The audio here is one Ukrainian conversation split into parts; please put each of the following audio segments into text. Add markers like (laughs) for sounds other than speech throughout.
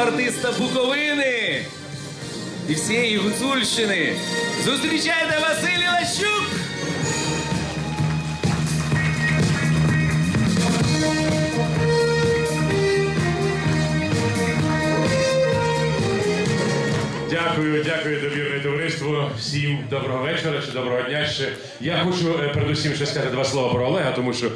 артиста Буковини і всієї Гуцульщини. Зустрічайте Василь Лащук! Дякую, дякую, товариство. Всім доброго вечора чи доброго дня ще. Я хочу е, передусім ще сказати два слова про Олега, тому що е,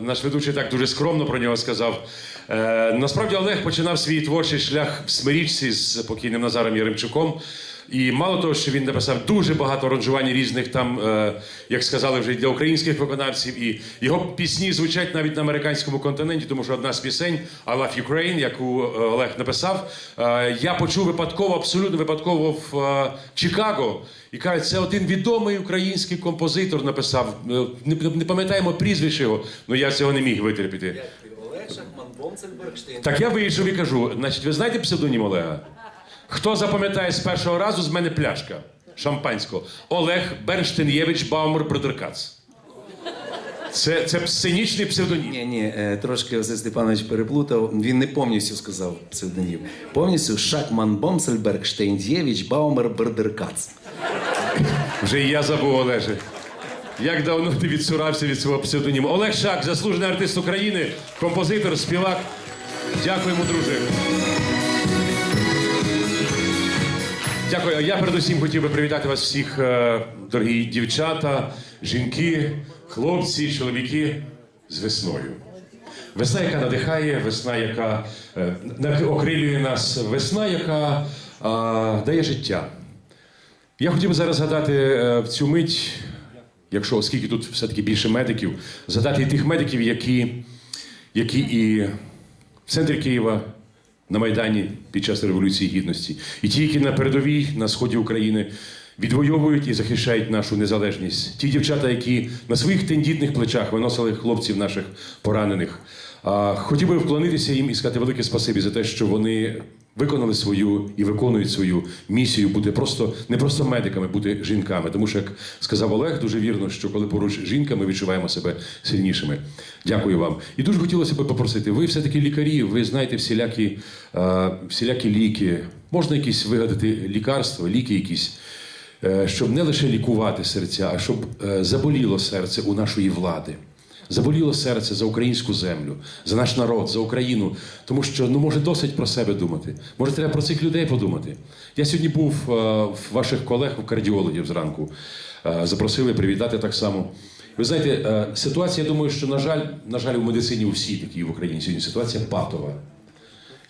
наш ведучий так дуже скромно про нього сказав. Е, насправді Олег починав свій творчий шлях в Смирічці з покійним Назаром Яремчуком. І мало того, що він написав дуже багато аранжувань різних там, е, як сказали вже для українських виконавців, і його пісні звучать навіть на американському континенті, тому що одна з пісень I Love Ukraine, яку е, Олег написав, е, я почув випадково, абсолютно випадково в е, Чикаго. І кажуть, це один відомий український композитор написав. Не, не пам'ятаємо прізвище його, але я цього не міг витерпіти. Так я вийшов і кажу: значить, ви знаєте псевдонім Олега? Хто запам'ятає з першого разу, з мене пляшка шампанського. Олег Бернштейнєвич Баумер Бродеркац. Це, це сценічний псевдонім. Ні, ні, е, трошки Василь Степанович переплутав. Він не повністю сказав псевдонім. Повністю Шакман Бомсельберг Бомцельбергштейн Баумер Бердеркац. Вже і я забув, Олеже. Як давно ти відсурався від свого псевдоніму? Олег Шак, заслужений артист України, композитор, співак. Дякуємо, друже. Дякую. Я передусім хотів би привітати вас всіх, е, дорогі дівчата, жінки, хлопці, чоловіки з весною. Весна, яка надихає, весна, яка е, окрилює нас, весна, яка е, дає життя. Я хотів би зараз згадати е, в цю мить, якщо оскільки тут все-таки більше медиків, згадати і тих медиків, які, які і в центрі Києва на Майдані під час Революції Гідності, і ті, які на передовій на сході України відвоюють і захищають нашу незалежність. Ті дівчата, які на своїх тендітних плечах виносили хлопців наших поранених. Хотів би вклонитися їм і сказати велике спасибі за те, що вони виконали свою і виконують свою місію бути просто не просто медиками, бути жінками. Тому що, як сказав Олег, дуже вірно, що коли поруч жінка, ми відчуваємо себе сильнішими. Дякую вам. І дуже хотілося б попросити. Ви все-таки лікарі, ви знаєте всілякі, е, всілякі ліки. Можна якісь вигадати лікарства, ліки якісь. е, Щоб не лише лікувати серця, а щоб е, заболіло серце у нашої влади. Заболіло серце за українську землю, за наш народ, за Україну. Тому що ну може досить про себе думати. Може, треба про цих людей подумати. Я сьогодні був е, в ваших колег в кардіологів зранку. Е, Запросили привітати так само. Ви знаєте, е, ситуація, я думаю, що на жаль, на жаль, у медицині у всій такій в Україні сьогодні ситуація патова.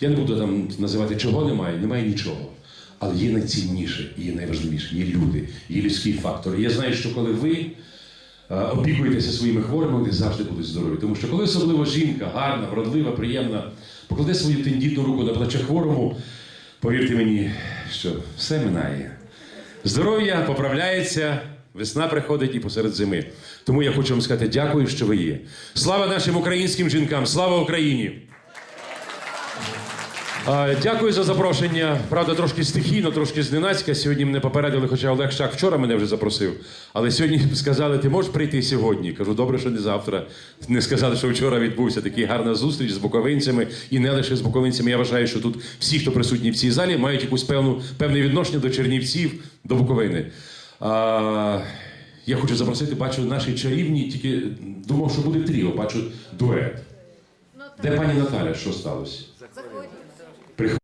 Я не буду там називати, чого немає, немає нічого. Але є найцінніше, і є найважливіше, є люди, є людський фактор. Я знаю, що коли ви е, опікуєтеся своїми хворими, вони завжди будуть здорові. Тому що коли особливо жінка, гарна, вродлива, приємна, покладе свою тендітну руку на плече хворому, повірте мені, що все минає. Здоров'я поправляється, весна приходить і посеред зими. Тому я хочу вам сказати дякую, що ви є. Слава нашим українським жінкам, слава Україні! Дякую за запрошення. Правда, трошки стихійно, трошки зненацька. Сьогодні мене попередили, хоча Олег Шак вчора мене вже запросив. Але сьогодні (laughs) сказали, ти можеш прийти сьогодні. Кажу, добре, що не завтра. Не сказали, що вчора відбувся такий гарна зустріч з буковинцями. І не лише з буковинцями. Я вважаю, що тут всі, хто присутні в цій залі, мають якусь певну певне відношення до Чернівців, до Буковини. А, я хочу запросити, бачу, наші чарівні, тільки думав, що буде тріо, бачу дует. Де пані Наталя, що сталося? приходить.